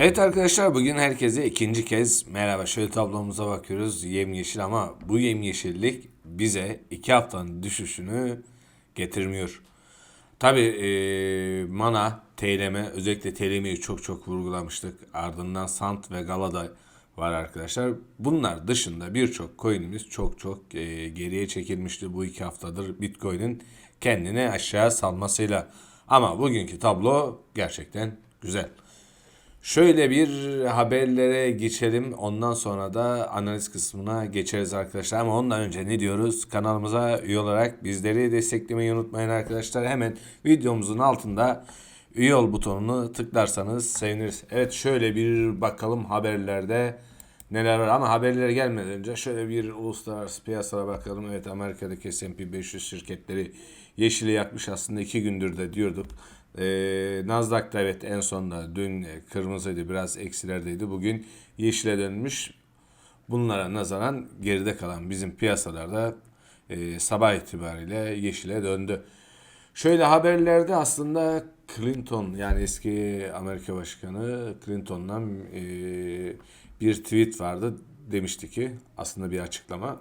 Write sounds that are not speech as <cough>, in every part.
Evet arkadaşlar bugün herkese ikinci kez merhaba. Şöyle tablomuza bakıyoruz yemyeşil ama bu yemyeşillik bize iki haftanın düşüşünü getirmiyor. Tabi mana, TLM özellikle TLM'yi çok çok vurgulamıştık. Ardından Sant ve Galada var arkadaşlar. Bunlar dışında birçok coin'imiz çok çok e, geriye çekilmişti bu iki haftadır Bitcoin'in kendini aşağı salmasıyla. Ama bugünkü tablo gerçekten güzel. Şöyle bir haberlere geçelim. Ondan sonra da analiz kısmına geçeriz arkadaşlar. Ama ondan önce ne diyoruz? Kanalımıza üye olarak bizleri desteklemeyi unutmayın arkadaşlar. Hemen videomuzun altında üye ol butonunu tıklarsanız seviniriz. Evet şöyle bir bakalım haberlerde neler var. Ama haberlere gelmeden önce şöyle bir uluslararası piyasalara bakalım. Evet Amerika'daki S&P 500 şirketleri yeşili yakmış aslında iki gündür de diyorduk. Ee, Nasdaq'ta evet en sonda dün kırmızıydı biraz eksilerdeydi. Bugün yeşile dönmüş. Bunlara nazaran geride kalan bizim piyasalarda e, sabah itibariyle yeşile döndü. Şöyle haberlerde aslında Clinton yani eski Amerika Başkanı Clinton'dan e, bir tweet vardı. Demişti ki aslında bir açıklama.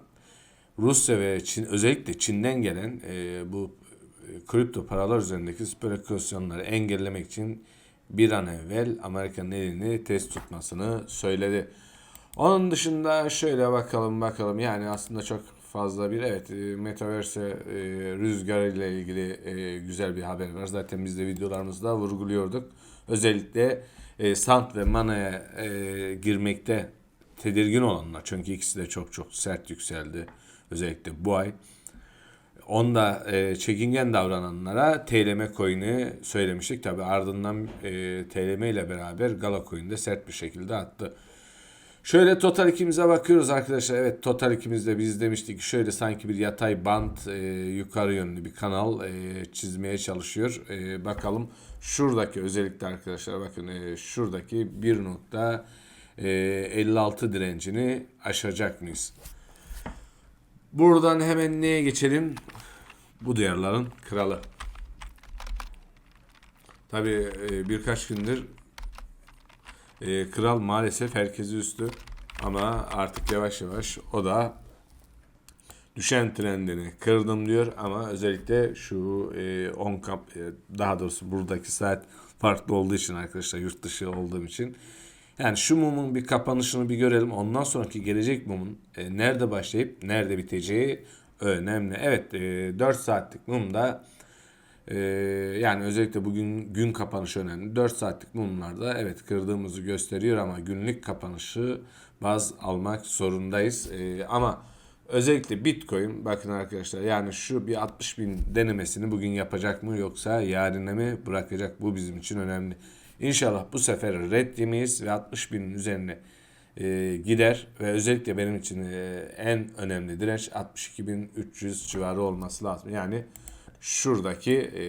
Rusya ve Çin özellikle Çin'den gelen e, bu kripto paralar üzerindeki spekülasyonları engellemek için bir an evvel Amerika'nın elini test tutmasını söyledi. Onun dışında şöyle bakalım bakalım yani aslında çok fazla bir evet e, Metaverse e, rüzgarı ile ilgili e, güzel bir haber var. Zaten biz de videolarımızda vurguluyorduk. Özellikle e, Sant ve Mana'ya e, girmekte tedirgin olanlar çünkü ikisi de çok çok sert yükseldi. Özellikle bu ay. Onda e, çekingen davrananlara TLM coin'i söylemiştik. Tabi ardından e, TLM ile beraber Gala coin de sert bir şekilde attı. Şöyle Total 2'mize bakıyoruz arkadaşlar. Evet Total 2'mizde biz demiştik şöyle sanki bir yatay bant e, yukarı yönlü bir kanal e, çizmeye çalışıyor. E, bakalım şuradaki özellikle arkadaşlar bakın e, şuradaki 1.56 direncini aşacak mıyız? Buradan hemen neye geçelim? Bu diyarların kralı. Tabi e, birkaç gündür e, kral maalesef herkesi üstü. Ama artık yavaş yavaş o da düşen trendini kırdım diyor ama özellikle şu 10 e, kap daha doğrusu buradaki saat farklı olduğu için arkadaşlar yurt dışı olduğum için yani şu mumun bir kapanışını bir görelim. Ondan sonraki gelecek mumun e, nerede başlayıp nerede biteceği önemli. Evet e, 4 saatlik mumda e, yani özellikle bugün gün kapanışı önemli. 4 saatlik mumlarda evet kırdığımızı gösteriyor ama günlük kapanışı baz almak zorundayız. E, ama özellikle Bitcoin bakın arkadaşlar yani şu bir 60 bin denemesini bugün yapacak mı yoksa yarine mi bırakacak bu bizim için önemli. İnşallah bu sefer red yemeyiz ve 60 binin üzerine e, gider ve özellikle benim için e, en önemli direnç 62.300 civarı olması lazım. Yani şuradaki e,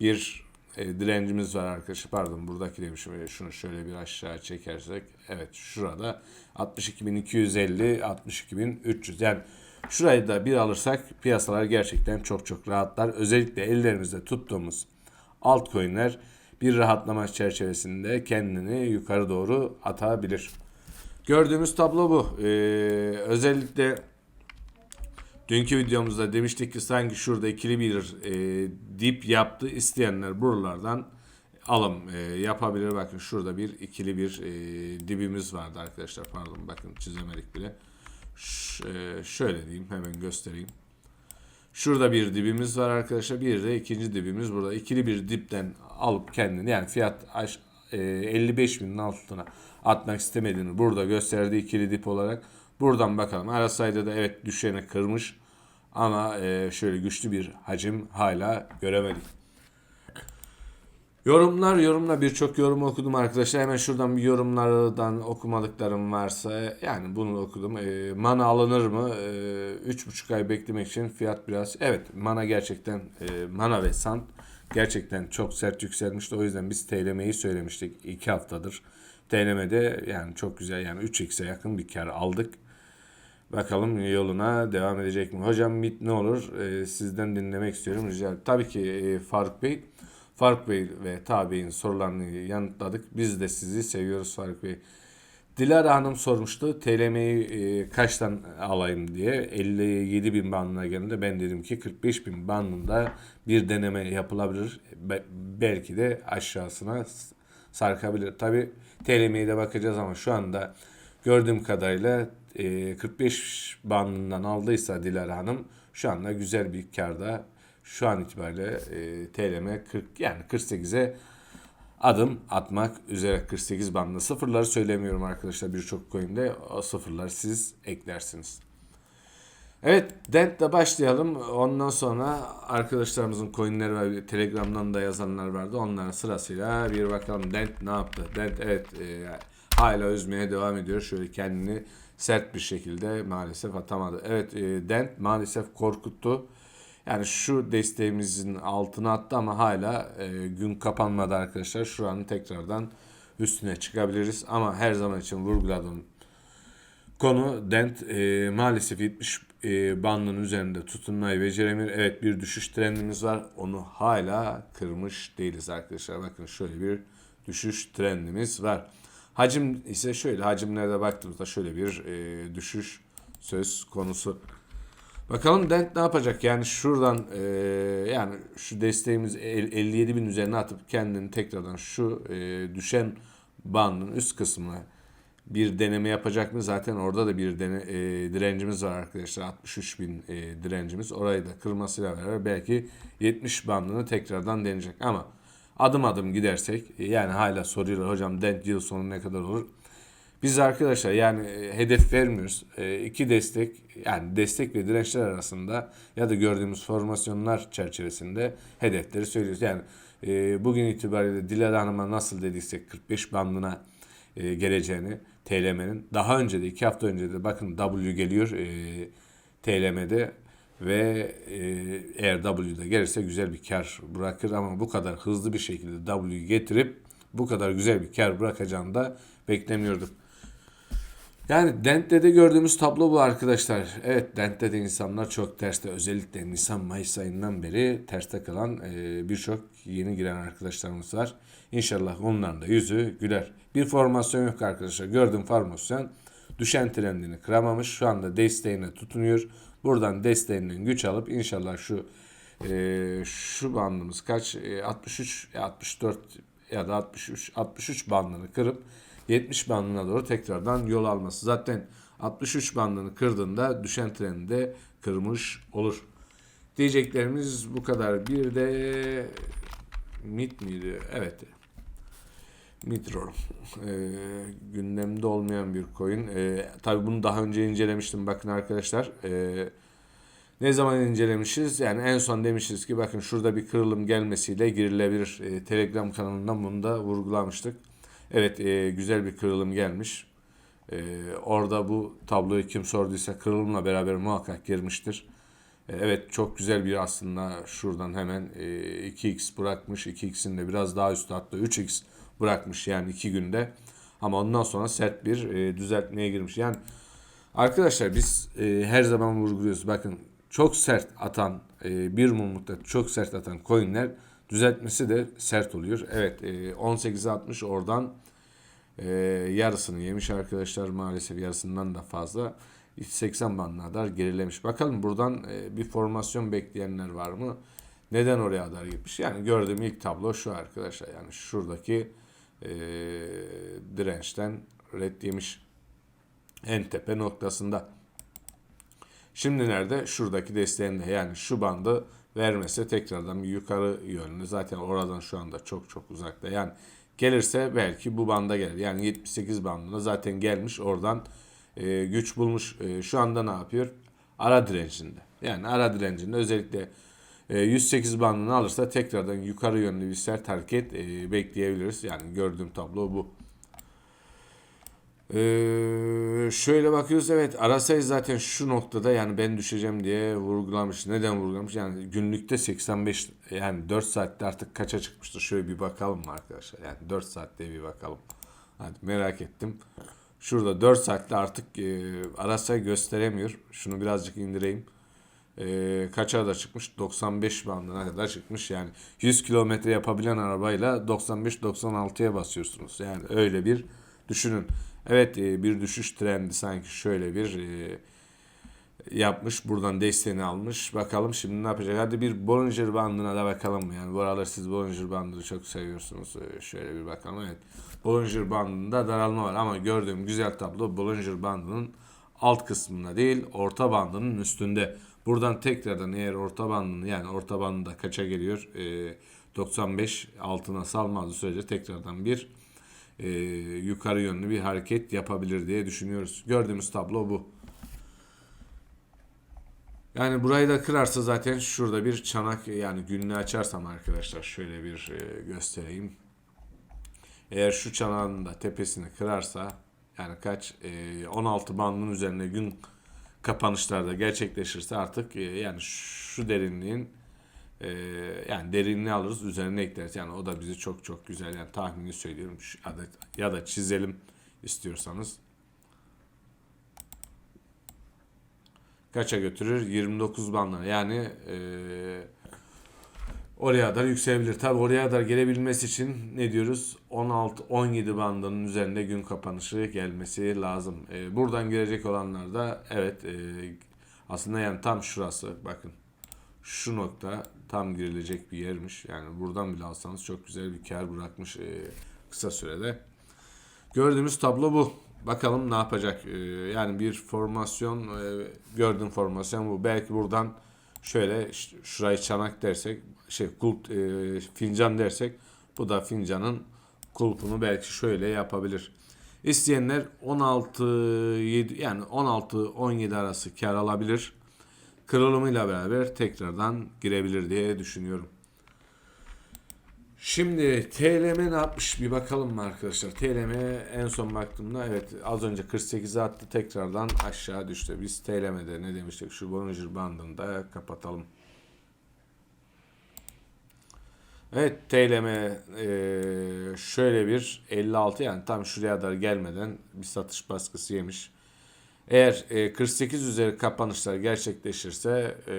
bir e, direncimiz var arkadaşlar. Pardon buradaki demişim. E, şunu şöyle bir aşağı çekersek. Evet şurada 62.250 62.300 yani şurayı da bir alırsak piyasalar gerçekten çok çok rahatlar. Özellikle ellerimizde tuttuğumuz altcoin'ler bir rahatlama çerçevesinde kendini yukarı doğru atabilir. Gördüğümüz tablo bu. Ee, özellikle dünkü videomuzda demiştik ki sanki şurada ikili bir e, dip yaptı. İsteyenler buralardan alım e, yapabilir. Bakın şurada bir ikili bir e, dibimiz vardı arkadaşlar. Pardon bakın çizemedik bile. Ş e, şöyle diyeyim hemen göstereyim. Şurada bir dibimiz var arkadaşlar. Bir de ikinci dibimiz burada. İkili bir dipten alıp kendini yani fiyat 55 binin altına atmak istemediğini burada gösterdiği ikili dip olarak buradan bakalım. Arasaydı da evet düşeni kırmış ama e, şöyle güçlü bir hacim hala göremedik. Yorumlar, yorumla birçok yorum okudum arkadaşlar. Hemen şuradan bir yorumlardan okumadıklarım varsa yani bunu okudum. E, mana alınır mı? E, 3,5 ay beklemek için fiyat biraz. Evet mana gerçekten e, mana ve sand gerçekten çok sert yükselmişti. O yüzden biz TLM'yi söylemiştik 2 haftadır. TLM'de yani çok güzel yani 3x'e yakın bir kar aldık. Bakalım yoluna devam edecek mi? Hocam bit ne olur? E, sizden dinlemek istiyorum rica ederim. Tabii ki e, Faruk Bey. Faruk Bey ve Tabi'nin sorularını yanıtladık. Biz de sizi seviyoruz Faruk Bey. Dilara Hanım sormuştu TLM'yi e, kaçtan alayım diye 57 bin bandına geldiğinde ben dedim ki 45 bin bandında bir deneme yapılabilir. Be- belki de aşağısına sarkabilir. Tabi TLM'ye de bakacağız ama şu anda gördüğüm kadarıyla e, 45 bandından aldıysa Dilara Hanım şu anda güzel bir karda. Şu an itibariyle e, TLM 40 yani 48'e adım atmak üzere 48 bandında. Sıfırları söylemiyorum arkadaşlar birçok coin'de. O sıfırları siz eklersiniz. Evet Dent'le başlayalım. Ondan sonra arkadaşlarımızın coinleri var. Telegram'dan da yazanlar vardı. Onların sırasıyla bir bakalım Dent ne yaptı? Dent evet e, hala üzmeye devam ediyor. Şöyle kendini sert bir şekilde maalesef atamadı. Evet e, Dent maalesef korkuttu. Yani şu desteğimizin altına attı ama hala e, gün kapanmadı arkadaşlar. Şu an tekrardan üstüne çıkabiliriz. Ama her zaman için vurguladığım konu Dent e, maalesef 70 e, bandının üzerinde tutunmayı beceremiyor. Evet bir düşüş trendimiz var. Onu hala kırmış değiliz arkadaşlar. Bakın şöyle bir düşüş trendimiz var. Hacim ise şöyle hacimlerde baktığımızda şöyle bir e, düşüş söz konusu. Bakalım Dent ne yapacak? Yani şuradan e, yani şu desteğimiz el- 57 bin üzerine atıp kendini tekrardan şu e, düşen bandın üst kısmına bir deneme yapacak mı? Zaten orada da bir dene, e, direncimiz var arkadaşlar. 63 bin e, direncimiz. Orayı da kırmasıyla beraber belki 70 bandını tekrardan deneyecek. Ama adım adım gidersek e, yani hala soruyorlar hocam Dent yıl sonu ne kadar olur? Biz arkadaşlar yani e, hedef vermiyoruz. E, iki destek yani destek ve dirençler arasında ya da gördüğümüz formasyonlar çerçevesinde hedefleri söylüyoruz. Yani e, bugün itibariyle Dilara Hanım'a nasıl dediysek 45 bandına e, geleceğini TLM'nin daha önce de iki hafta önce de bakın W geliyor e, TLM'de ve e, eğer W'da gelirse güzel bir kar bırakır ama bu kadar hızlı bir şekilde W'yu getirip bu kadar güzel bir kar bırakacağını da beklemiyorduk. Yani Dent'te de gördüğümüz tablo bu arkadaşlar. Evet Dent'te de insanlar çok terste. Özellikle Nisan-Mayıs ayından beri terste kalan e, birçok yeni giren arkadaşlarımız var. İnşallah onların da yüzü güler. Bir formasyon yok arkadaşlar. Gördüğüm formasyon düşen trendini kıramamış. Şu anda desteğine tutunuyor. Buradan desteğinden güç alıp inşallah şu e, şu bandımız kaç? E, 63, 64 ya da 63 63 bandını kırıp 70 bandına doğru tekrardan yol alması. Zaten 63 bandını kırdığında düşen treni de kırmış olur. Diyeceklerimiz bu kadar. Bir de MIT miydi? Evet. Midroll. Ee, gündemde olmayan bir coin. Ee, tabii bunu daha önce incelemiştim. Bakın arkadaşlar. Ee, ne zaman incelemişiz? Yani en son demişiz ki bakın şurada bir kırılım gelmesiyle girilebilir. Ee, Telegram kanalından bunu da vurgulamıştık. Evet e, güzel bir kırılım gelmiş. Ee, orada bu tabloyu kim sorduysa kırılımla beraber muhakkak girmiştir. Ee, evet çok güzel bir aslında şuradan hemen e, 2x bırakmış. 2x'in de biraz daha üstü hatta 3x bırakmış yani 2 günde. Ama ondan sonra sert bir e, düzeltmeye girmiş. Yani arkadaşlar biz e, her zaman vurguluyoruz. Bakın çok sert atan e, bir mumlukta çok sert atan coinler düzeltmesi de sert oluyor. Evet e, 18'e 60 oradan e, yarısını yemiş arkadaşlar maalesef yarısından da fazla. 80 bandına kadar gerilemiş. Bakalım buradan e, bir formasyon bekleyenler var mı? Neden oraya kadar gitmiş? Yani gördüğüm ilk tablo şu arkadaşlar. Yani şuradaki e, dirençten red yemiş. En tepe noktasında. Şimdi nerede? Şuradaki desteğinde yani şu bandı vermese tekrardan bir yukarı yönlü. Zaten oradan şu anda çok çok uzakta. Yani gelirse belki bu banda gelir. Yani 78 bandına zaten gelmiş oradan e, güç bulmuş. E, şu anda ne yapıyor? Ara direncinde. Yani ara direncinde özellikle e, 108 bandını alırsa tekrardan yukarı yönlü bir sert hareket e, bekleyebiliriz. Yani gördüğüm tablo bu. Ee, şöyle bakıyoruz evet Arasay zaten şu noktada yani ben düşeceğim diye vurgulamış. Neden vurgulamış? Yani günlükte 85 yani 4 saatte artık kaça çıkmıştır? Şöyle bir bakalım mı arkadaşlar? Yani 4 saatte bir bakalım. Hadi merak ettim. Şurada 4 saatte artık e, Arasay gösteremiyor. Şunu birazcık indireyim. e, kaça da çıkmış? 95 bandına kadar çıkmış. Yani 100 kilometre yapabilen arabayla 95-96'ya basıyorsunuz. Yani öyle bir düşünün. Evet e, bir düşüş trendi sanki şöyle bir e, yapmış. Buradan desteğini almış. Bakalım şimdi ne yapacak? Hadi bir Bollinger bandına da bakalım. Yani bu aralar siz Bollinger bandını çok seviyorsunuz. Ee, şöyle bir bakalım. Evet. Bollinger bandında daralma var ama gördüğüm güzel tablo Bollinger bandının alt kısmında değil, orta bandının üstünde. Buradan tekrardan eğer orta bandını yani orta bandında kaça geliyor? Ee, 95 altına salmadığı sürece tekrardan bir e, yukarı yönlü bir hareket yapabilir diye düşünüyoruz. Gördüğümüz tablo bu. Yani burayı da kırarsa zaten şurada bir çanak yani günlüğü açarsam arkadaşlar şöyle bir e, göstereyim. Eğer şu çanağın da tepesini kırarsa yani kaç e, 16 bandının üzerine gün kapanışlarda gerçekleşirse artık e, yani şu derinliğin e, yani derinliği alırız üzerine ekleriz. Yani o da bizi çok çok güzel yani tahmini söylüyorum Şu adet ya da çizelim istiyorsanız. kaça götürür? 29 bandına. Yani e, oraya kadar yükselebilir. Tabi oraya kadar gelebilmesi için ne diyoruz? 16-17 bandının üzerinde gün kapanışı gelmesi lazım. E, buradan gelecek olanlar da evet e, aslında yani tam şurası bakın. Şu nokta tam girilecek bir yermiş. Yani buradan bile alsanız çok güzel bir kar bırakmış e, kısa sürede. Gördüğümüz tablo bu. Bakalım ne yapacak. Ee, yani bir formasyon e, gördüğüm formasyon bu. Belki buradan şöyle şurayı çanak dersek şey kulp e, fincan dersek bu da fincanın kulpunu belki şöyle yapabilir. İsteyenler 16 7 yani 16 17 arası kar alabilir. Kırılımıyla beraber tekrardan girebilir diye düşünüyorum. Şimdi TLM ne yapmış bir bakalım mı arkadaşlar? TLM en son baktığımda evet az önce 48'e attı tekrardan aşağı düştü. Biz TLM'de ne demiştik şu Bollinger bandında kapatalım. Evet TLM e, şöyle bir 56 yani tam şuraya kadar gelmeden bir satış baskısı yemiş. Eğer e, 48 üzeri kapanışlar gerçekleşirse e,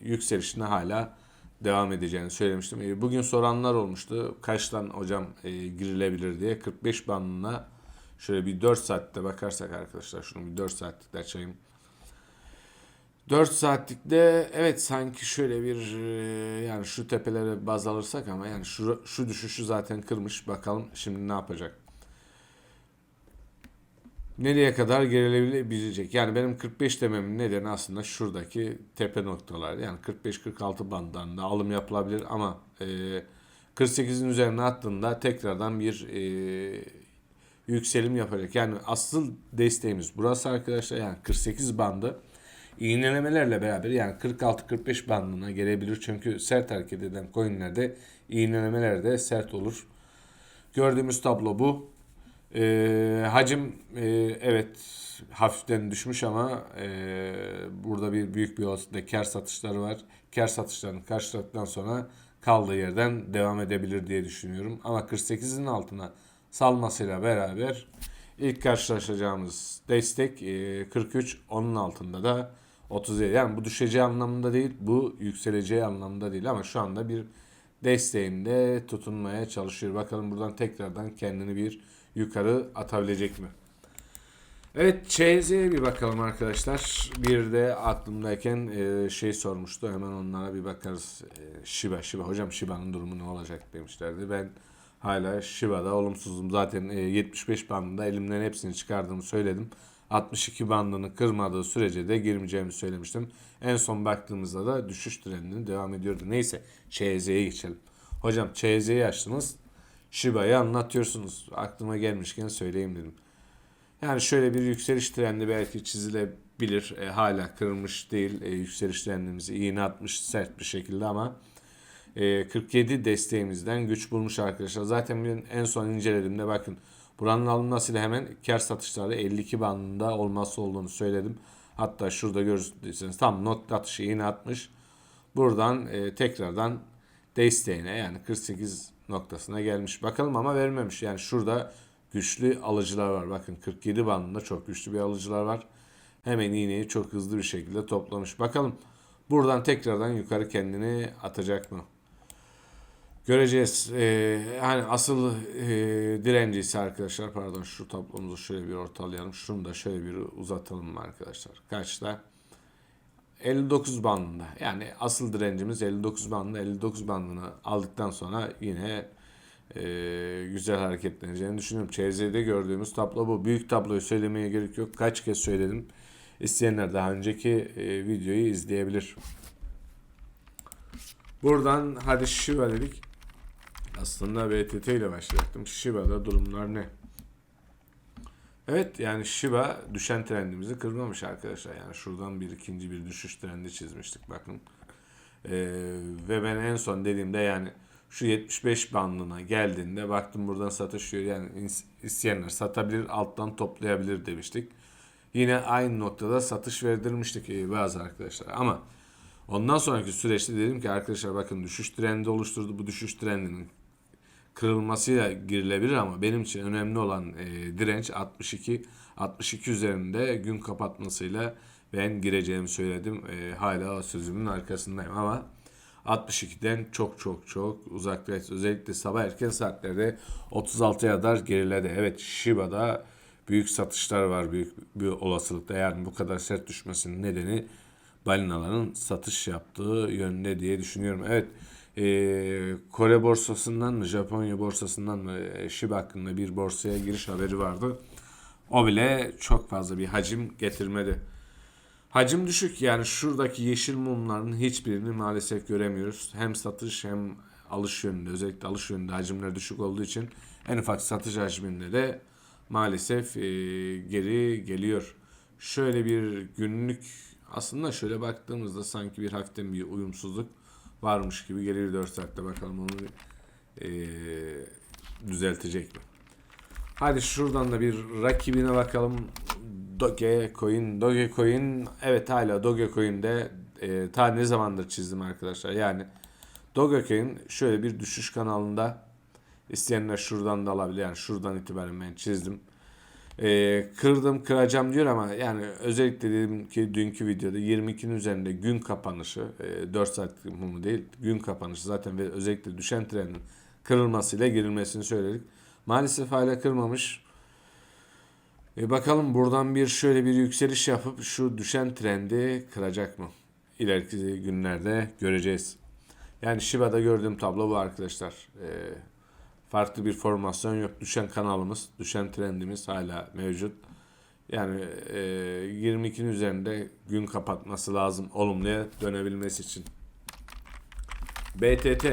yükselişine hala devam edeceğini söylemiştim. E, bugün soranlar olmuştu. Kaçtan hocam e, girilebilir diye. 45 bandına şöyle bir 4 saatte bakarsak arkadaşlar şunu bir 4 saatlikte açayım. 4 saatlikte evet sanki şöyle bir e, yani şu tepelere baz alırsak ama yani şu, şu düşüşü zaten kırmış. Bakalım şimdi ne yapacak nereye kadar gerilebilecek? Yani benim 45 dememin nedeni aslında şuradaki tepe noktalar. Yani 45-46 bandlarında alım yapılabilir ama e, 48'in üzerine attığında tekrardan bir e, yükselim yapacak. Yani asıl desteğimiz burası arkadaşlar. Yani 48 bandı iğnelemelerle beraber yani 46-45 bandına gelebilir. Çünkü sert hareket eden coinlerde iğnelemeler de sert olur. Gördüğümüz tablo bu. E, hacim e, evet hafiften düşmüş ama e, burada bir büyük bir olasılıkla kar satışları var. Kar satışlarını karşıladıktan sonra kaldığı yerden devam edebilir diye düşünüyorum. Ama 48'in altına salmasıyla beraber ilk karşılaşacağımız destek e, 43 onun altında da 37 yani bu düşeceği anlamında değil bu yükseleceği anlamında değil ama şu anda bir desteğinde tutunmaya çalışıyor. Bakalım buradan tekrardan kendini bir yukarı atabilecek mi? Evet çeyiz'e bir bakalım arkadaşlar. Bir de aklımdayken e, şey sormuştu. Hemen onlara bir bakarız. E, Shiba, Shiba. Hocam Shiba'nın durumu ne olacak demişlerdi. Ben hala Shiba'da olumsuzum. Zaten e, 75 bandında elimden hepsini çıkardığımı söyledim. 62 bandını kırmadığı sürece de girmeyeceğimi söylemiştim. En son baktığımızda da düşüş trendinin devam ediyordu. Neyse çeyiz'e geçelim. Hocam çeyiz'i açtınız. Shiba'yı anlatıyorsunuz. Aklıma gelmişken söyleyeyim dedim. Yani şöyle bir yükseliş trendi belki çizilebilir. E, hala kırılmış değil. E, yükseliş trendimizi iğne atmış sert bir şekilde ama e, 47 desteğimizden güç bulmuş arkadaşlar. Zaten ben en son incelediğimde bakın buranın alınmasıyla hemen kar satışları 52 bandında olması olduğunu söyledim. Hatta şurada görürsünüz tam not atışı iğne atmış. Buradan e, tekrardan desteğine yani 48 noktasına gelmiş. Bakalım ama vermemiş. Yani şurada güçlü alıcılar var. Bakın 47 bandında çok güçlü bir alıcılar var. hemen iğneyi çok hızlı bir şekilde toplamış. Bakalım buradan tekrardan yukarı kendini atacak mı? Göreceğiz. Ee, hani asıl e, direncisi arkadaşlar pardon şu tablomuzu şöyle bir ortalayalım. Şunu da şöyle bir uzatalım arkadaşlar. Kaçta? 59 bandında. Yani asıl direncimiz 59 bandında. 59 bandını aldıktan sonra yine e, güzel hareketleneceğini düşünüyorum. Çeyreğde gördüğümüz tablo bu. Büyük tabloyu söylemeye gerek yok. Kaç kez söyledim. İsteyenler daha önceki e, videoyu izleyebilir. Buradan hadi Shiba dedik. Aslında BTT ile başlayacaktım. Shiba'da durumlar ne? Evet yani Shiba düşen trendimizi kırmamış arkadaşlar. Yani şuradan bir ikinci bir düşüş trendi çizmiştik bakın. Ee, ve ben en son dediğimde yani şu 75 bandına geldiğinde baktım buradan satış yiyor. Yani isteyenler satabilir alttan toplayabilir demiştik. Yine aynı noktada satış verdirmiştik e, bazı arkadaşlar. Ama ondan sonraki süreçte dedim ki arkadaşlar bakın düşüş trendi oluşturdu. Bu düşüş trendinin kırılmasıyla girilebilir ama benim için önemli olan e, direnç 62 62 üzerinde gün kapatmasıyla ben gireceğimi söyledim. E, hala sözümün arkasındayım ama 62'den çok çok çok uzaktayız. Özellikle sabah erken saatlerde 36'ya kadar geriledi. Evet Shiba'da büyük satışlar var büyük bir olasılıkta. Yani bu kadar sert düşmesinin nedeni balinaların satış yaptığı yönde diye düşünüyorum. Evet e, Kore borsasından mı Japonya borsasından mı e, Shiba hakkında bir borsaya giriş haberi vardı. O bile çok fazla bir hacim getirmedi. Hacim düşük yani şuradaki yeşil mumların hiçbirini maalesef göremiyoruz. Hem satış hem alış yönünde özellikle alış yönünde hacimler düşük olduğu için en ufak satış hacminde de maalesef e, geri geliyor. Şöyle bir günlük aslında şöyle baktığımızda sanki bir hafiften bir uyumsuzluk varmış gibi gelir 4 saatte bakalım onu e, düzeltecek mi? Hadi şuradan da bir rakibine bakalım. Dogecoin, Dogecoin evet hala Dogecoin'de e, ta ne zamandır çizdim arkadaşlar. Yani Dogecoin şöyle bir düşüş kanalında isteyenler şuradan da alabilir. Yani şuradan itibaren ben çizdim. E, kırdım kıracağım diyor ama yani özellikle dedim ki dünkü videoda 22'nin üzerinde gün kapanışı e, 4 saat mumu değil gün kapanışı zaten ve özellikle düşen trendin kırılmasıyla girilmesini söyledik. Maalesef hala kırmamış. E bakalım buradan bir şöyle bir yükseliş yapıp şu düşen trendi kıracak mı? İleriki günlerde göreceğiz. Yani Shiba'da gördüğüm tablo bu arkadaşlar. E, farklı bir formasyon yok. Düşen kanalımız, düşen trendimiz hala mevcut. Yani e, 22'nin üzerinde gün kapatması lazım olumluya dönebilmesi için. BTT.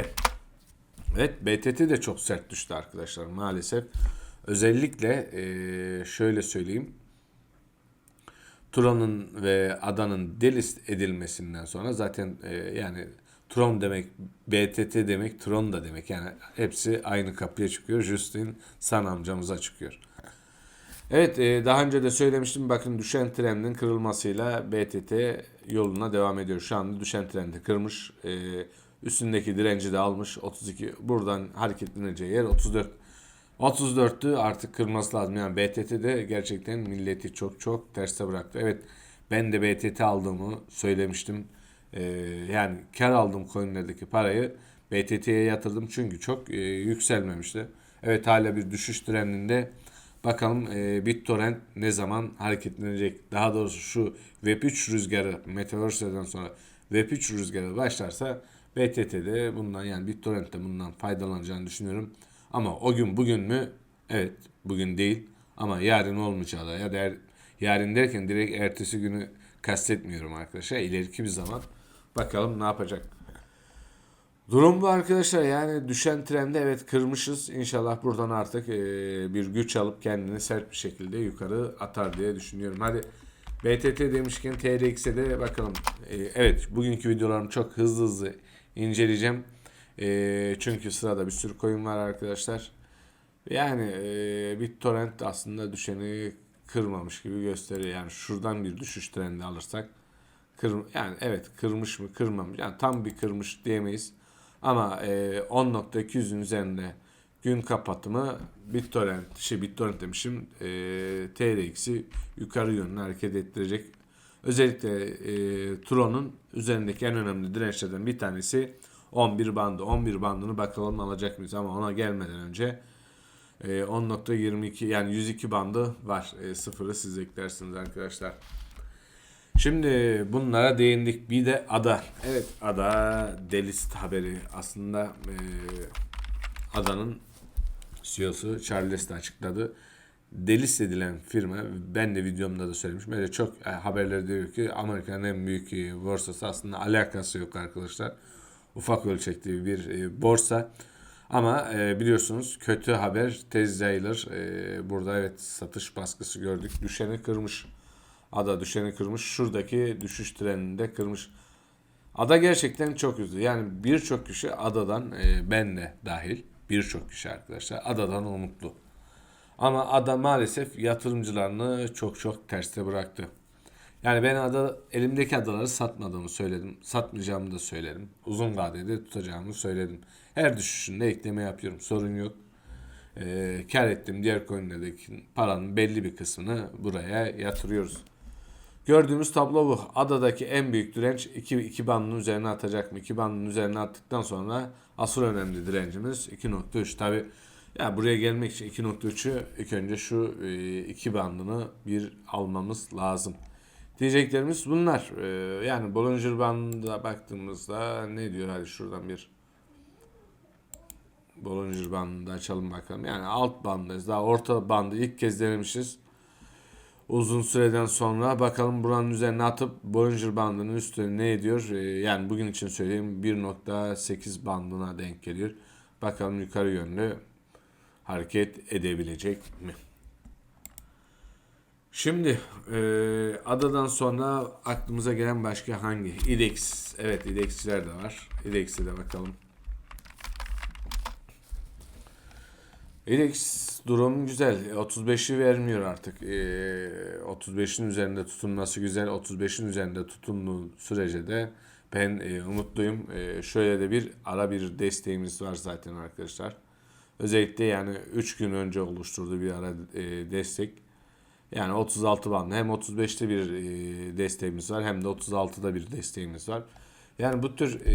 Evet BTT de çok sert düştü arkadaşlar maalesef. Özellikle e, şöyle söyleyeyim. Turan'ın ve Adan'ın delist edilmesinden sonra zaten e, yani Tron demek, BTT demek, Tron da demek. Yani hepsi aynı kapıya çıkıyor. Justin San amcamıza çıkıyor. Evet e, daha önce de söylemiştim. Bakın düşen trendin kırılmasıyla BTT yoluna devam ediyor. Şu anda düşen trendi kırmış. E, üstündeki direnci de almış. 32 buradan hareketleneceği yer 34. 34'tü artık kırması lazım. Yani BTT de gerçekten milleti çok çok terste bıraktı. Evet ben de BTT aldığımı söylemiştim. Ee, yani kar aldığım coinlerdeki parayı BTT'ye yatırdım çünkü çok e, yükselmemişti. Evet hala bir düşüş trendinde. Bakalım e, BitTorrent ne zaman hareketlenecek? Daha doğrusu şu Web3 rüzgarı Metaverse'den sonra Web3 rüzgarı başlarsa BTT'de bundan yani BitTorrent de bundan faydalanacağını düşünüyorum. Ama o gün bugün mü? Evet bugün değil ama yarın olmayacağı da ya da er- yarın derken direkt ertesi günü kastetmiyorum arkadaşlar. İleriki bir zaman bakalım ne yapacak. Durum bu arkadaşlar yani düşen trende evet kırmışız. İnşallah buradan artık e, bir güç alıp kendini sert bir şekilde yukarı atar diye düşünüyorum. Hadi BTT demişken TRX'e de bakalım. E, evet bugünkü videolarımı çok hızlı hızlı inceleyeceğim. E, çünkü sırada bir sürü coin var arkadaşlar. Yani BitTorrent aslında düşeni kırmamış gibi gösteriyor. Yani şuradan bir düşüş trendi alırsak kır, yani evet kırmış mı kırmamış. Yani tam bir kırmış diyemeyiz. Ama e, 10.200'ün üzerinde gün kapatımı BitTorrent, şey BitTorrent demişim, e, TRX'i yukarı yönlü hareket ettirecek Özellikle e, Tron'un üzerindeki en önemli dirençlerden bir tanesi 11 bandı. 11 bandını bakalım alacak mıyız ama ona gelmeden önce e, 10.22 yani 102 bandı var. E, sıfırı siz eklersiniz arkadaşlar. Şimdi bunlara değindik. Bir de ada. Evet ada delist haberi. Aslında e, adanın CEO'su Charles de açıkladı. Delist edilen firma ben de videomda da söylemişim. Öyle çok e, haberler diyor ki Amerika'nın en büyük e, borsası aslında alakası yok arkadaşlar. Ufak ölçekli bir e, borsa. Ama e, biliyorsunuz kötü haber tez yayılır. E, burada evet satış baskısı gördük. Düşeni kırmış. Ada düşeni kırmış. Şuradaki düşüş trenini de kırmış. Ada gerçekten çok üzdü. Yani birçok kişi adadan e, ben de dahil birçok kişi arkadaşlar adadan umutlu. Ama ada maalesef yatırımcılarını çok çok terste bıraktı. Yani ben ada elimdeki adaları satmadığımı söyledim. Satmayacağımı da söyledim. Uzun vadede tutacağımı söyledim. Her düşüşünde ekleme yapıyorum. Sorun yok. Ee, kar ettim diğer coinlerdeki paranın belli bir kısmını buraya yatırıyoruz. Gördüğümüz tablo bu. Adadaki en büyük direnç 2, 2 bandının üzerine atacak mı? 2 bandının üzerine attıktan sonra asıl önemli direncimiz 2.3. Tabi ya buraya gelmek için 2.3'ü ilk önce şu 2 bandını bir almamız lazım. Diyeceklerimiz bunlar. E, yani Bollinger bandına baktığımızda ne diyor? Hadi şuradan bir Bollinger bandını açalım bakalım. Yani alt bandayız. Daha orta bandı ilk kez denemişiz uzun süreden sonra bakalım buranın üzerine atıp Bollinger bandının üstüne ne ediyor? Ee, yani bugün için söyleyeyim 1.8 bandına denk geliyor. Bakalım yukarı yönlü hareket edebilecek mi? Şimdi e, adadan sonra aklımıza gelen başka hangi? IDEX. Evet IDEX'çiler de var. IDEX'e de bakalım. IDEX durum güzel. 35'i vermiyor artık. E, 35'in üzerinde tutunması güzel. 35'in üzerinde tutunduğu sürece de ben e, umutluyum. E, şöyle de bir ara bir desteğimiz var zaten arkadaşlar. Özellikle yani 3 gün önce oluşturduğu bir ara e, destek. Yani 36 bandı hem 35'te bir e, desteğimiz var hem de 36'da bir desteğimiz var. Yani bu tür e,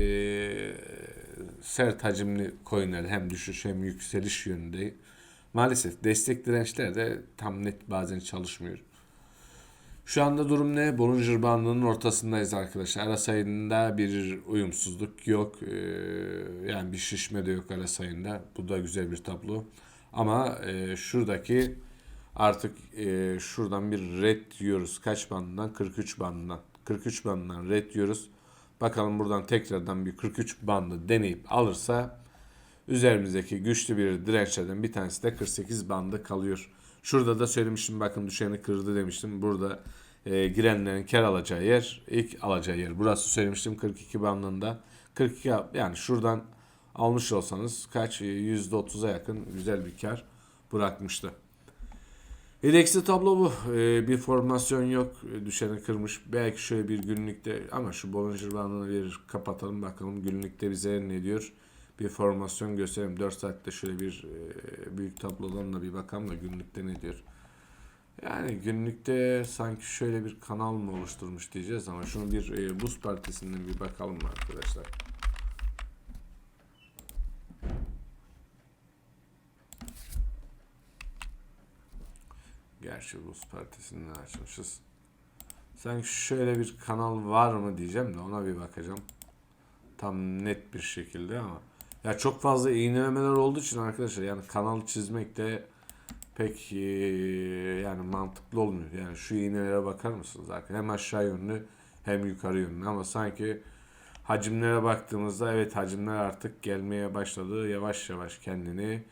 sert hacimli coinler hem düşüş hem yükseliş yönünde maalesef destek dirençler de tam net bazen çalışmıyor. Şu anda durum ne? Bollinger bandının ortasındayız arkadaşlar. Ara sayında bir uyumsuzluk yok. Ee, yani bir şişme de yok ara sayında. Bu da güzel bir tablo. Ama e, şuradaki artık e, şuradan bir red diyoruz. Kaç bandından? 43 bandından. 43 bandından red diyoruz. Bakalım buradan tekrardan bir 43 bandı deneyip alırsa üzerimizdeki güçlü bir dirençlerden bir tanesi de 48 bandı kalıyor. Şurada da söylemiştim bakın düşeni kırdı demiştim. Burada e, girenlerin kar alacağı yer ilk alacağı yer. Burası söylemiştim 42 bandında. 42 yani şuradan almış olsanız kaç %30'a yakın güzel bir kar bırakmıştı. Indexli tablo bu. Ee, bir formasyon yok. Düşeni kırmış. Belki şöyle bir günlükte ama şu Bollinger bandını bir kapatalım bakalım. Günlükte bize ne diyor? Bir formasyon gösterelim. 4 saatte şöyle bir e, büyük tablodan da bir bakalım da günlükte ne diyor? Yani günlükte sanki şöyle bir kanal mı oluşturmuş diyeceğiz ama şunu bir e, buz partisinden bir bakalım arkadaşlar? Gerçi Rus partisinden açmışız. Sanki şöyle bir kanal var mı diyeceğim de ona bir bakacağım. Tam net bir şekilde ama. Ya çok fazla iğnelemeler olduğu için arkadaşlar yani kanal çizmek de pek e, yani mantıklı olmuyor. Yani şu iğnelere bakar mısınız arkadaşlar? Hem aşağı yönlü hem yukarı yönlü ama sanki hacimlere baktığımızda evet hacimler artık gelmeye başladı. Yavaş yavaş kendini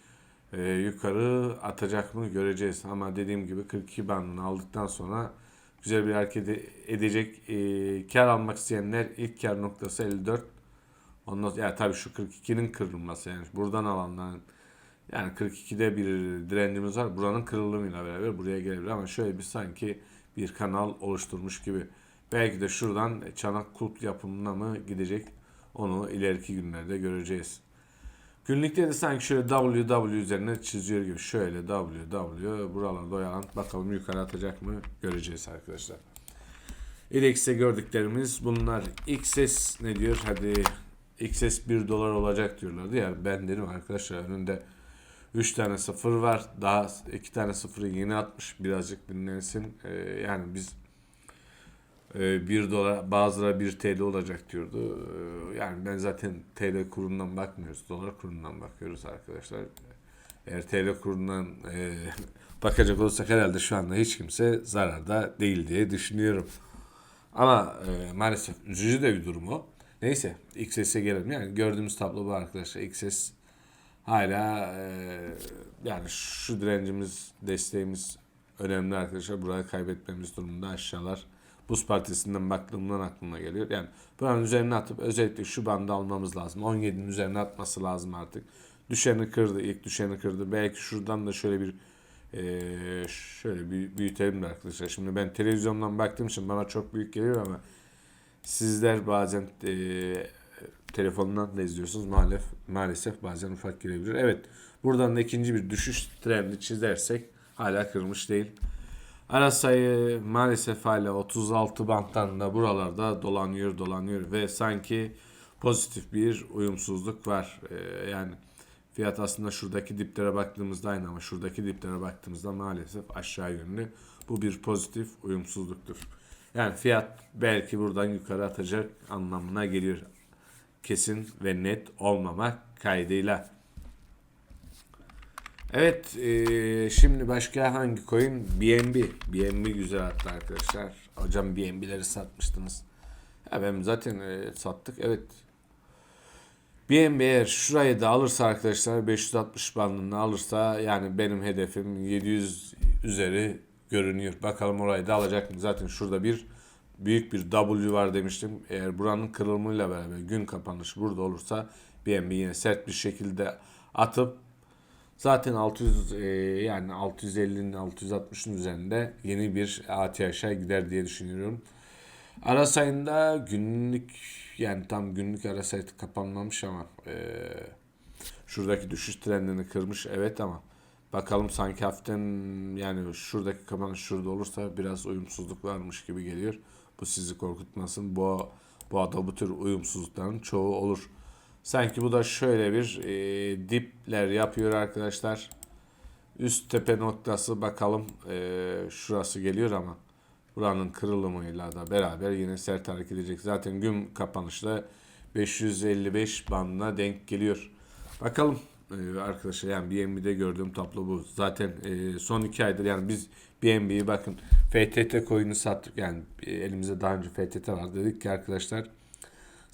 e, yukarı atacak mı göreceğiz. Ama dediğim gibi 42 bandını aldıktan sonra güzel bir hareket edecek. E, kar almak isteyenler ilk kar noktası 54. Ondan ya tabii şu 42'nin kırılması yani buradan alanların yani 42'de bir direncimiz var. Buranın kırılımıyla beraber buraya gelebilir ama şöyle bir sanki bir kanal oluşturmuş gibi. Belki de şuradan çanak kulp yapımına mı gidecek onu ileriki günlerde göreceğiz. Günlükte de sanki şöyle WW üzerine çiziyor gibi. Şöyle WW buralarda oyalan bakalım yukarı atacak mı göreceğiz arkadaşlar. İDEX'te gördüklerimiz bunlar. XS ne diyor? Hadi XS 1 dolar olacak diyorlardı ya. Ben dedim arkadaşlar önünde 3 tane sıfır var. Daha 2 tane sıfırı yeni atmış. Birazcık dinlensin. Ee, yani biz 1 dolar bazıları 1 TL olacak diyordu. Ee, yani ben zaten TL kurundan bakmıyoruz. Dolar kurundan bakıyoruz arkadaşlar. Eğer TL kurundan e, <laughs> bakacak olursak herhalde şu anda hiç kimse zararda değil diye düşünüyorum. Ama e, maalesef üzücü de bir durum o. Neyse XS'e gelelim. Yani gördüğümüz tablo bu arkadaşlar. XS hala e, yani şu direncimiz, desteğimiz önemli arkadaşlar. Burayı kaybetmemiz durumunda aşağılar. Buz partisinden baktığımdan aklıma geliyor. Yani buranın üzerine atıp özellikle şu bandı almamız lazım. 17'nin üzerine atması lazım artık. Düşeni kırdı, ilk düşeni kırdı. Belki şuradan da şöyle bir eee, şöyle büyütelim de arkadaşlar. Şimdi ben televizyondan baktığım için bana çok büyük geliyor ama sizler bazen eee telefondan da izliyorsunuz. Maalesef, maalesef bazen ufak gelebilir. Evet. Buradan da ikinci bir düşüş trendi çizersek hala kırmış değil. Ara sayı maalesef hala 36 banttan da buralarda dolanıyor dolanıyor ve sanki pozitif bir uyumsuzluk var. Ee, yani fiyat aslında şuradaki diplere baktığımızda aynı ama şuradaki diplere baktığımızda maalesef aşağı yönlü. Bu bir pozitif uyumsuzluktur. Yani fiyat belki buradan yukarı atacak anlamına geliyor. Kesin ve net olmamak kaydıyla. Evet, eee, şimdi başka hangi coin? BNB. BNB güzel hatta arkadaşlar. Hocam BNB'leri satmıştınız. Ya ben zaten eee, sattık. Evet. BNB eğer şurayı da alırsa arkadaşlar 560 bandını alırsa yani benim hedefim 700 üzeri görünüyor. Bakalım orayı da alacak mı? Zaten şurada bir büyük bir W var demiştim. Eğer buranın kırılımıyla beraber gün kapanışı burada olursa BNB yine sert bir şekilde atıp Zaten 600 e, yani 650'nin 660'ın üzerinde yeni bir ATH'a gider diye düşünüyorum. Ara sayında günlük yani tam günlük ara sayı kapanmamış ama e, şuradaki düşüş trendini kırmış evet ama bakalım sanki hafiften yani şuradaki kapanış şurada olursa biraz uyumsuzluk varmış gibi geliyor. Bu sizi korkutmasın. Bu bu arada bu tür uyumsuzlukların çoğu olur. Sanki bu da şöyle bir e, dipler yapıyor arkadaşlar. Üst tepe noktası bakalım e, şurası geliyor ama buranın kırılımıyla da beraber yine sert hareket edecek. Zaten gün kapanışta 555 bandına denk geliyor. Bakalım e, arkadaşlar yani BNB'de gördüğüm tablo bu. Zaten e, son iki aydır yani biz BNB'yi bakın FTT coin'i sattık. Yani e, elimizde daha önce FTT var dedik ki arkadaşlar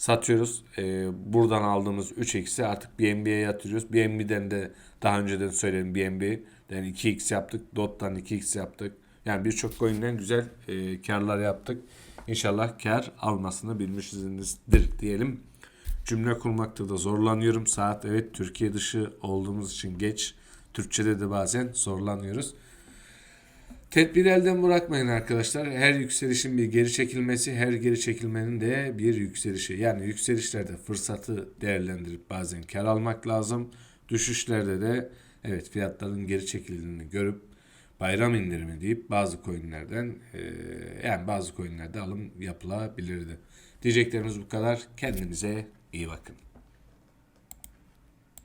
satıyoruz. Ee, buradan aldığımız 3x'i artık BNB'ye yatırıyoruz. BNB'den de daha önceden söyledim BNB'den 2x yaptık. Dot'tan 2x yaptık. Yani birçok coin'den güzel e, karlar yaptık. İnşallah kar almasını bilmişsinizdir diyelim. Cümle kurmakta da zorlanıyorum. Saat evet Türkiye dışı olduğumuz için geç. Türkçede de bazen zorlanıyoruz. Tedbiri elden bırakmayın arkadaşlar. Her yükselişin bir geri çekilmesi, her geri çekilmenin de bir yükselişi. Yani yükselişlerde fırsatı değerlendirip bazen kar almak lazım. Düşüşlerde de evet fiyatların geri çekildiğini görüp bayram indirimi deyip bazı coinlerden e, yani bazı coinlerde alım yapılabilirdi. Diyeceklerimiz bu kadar. Kendinize iyi bakın.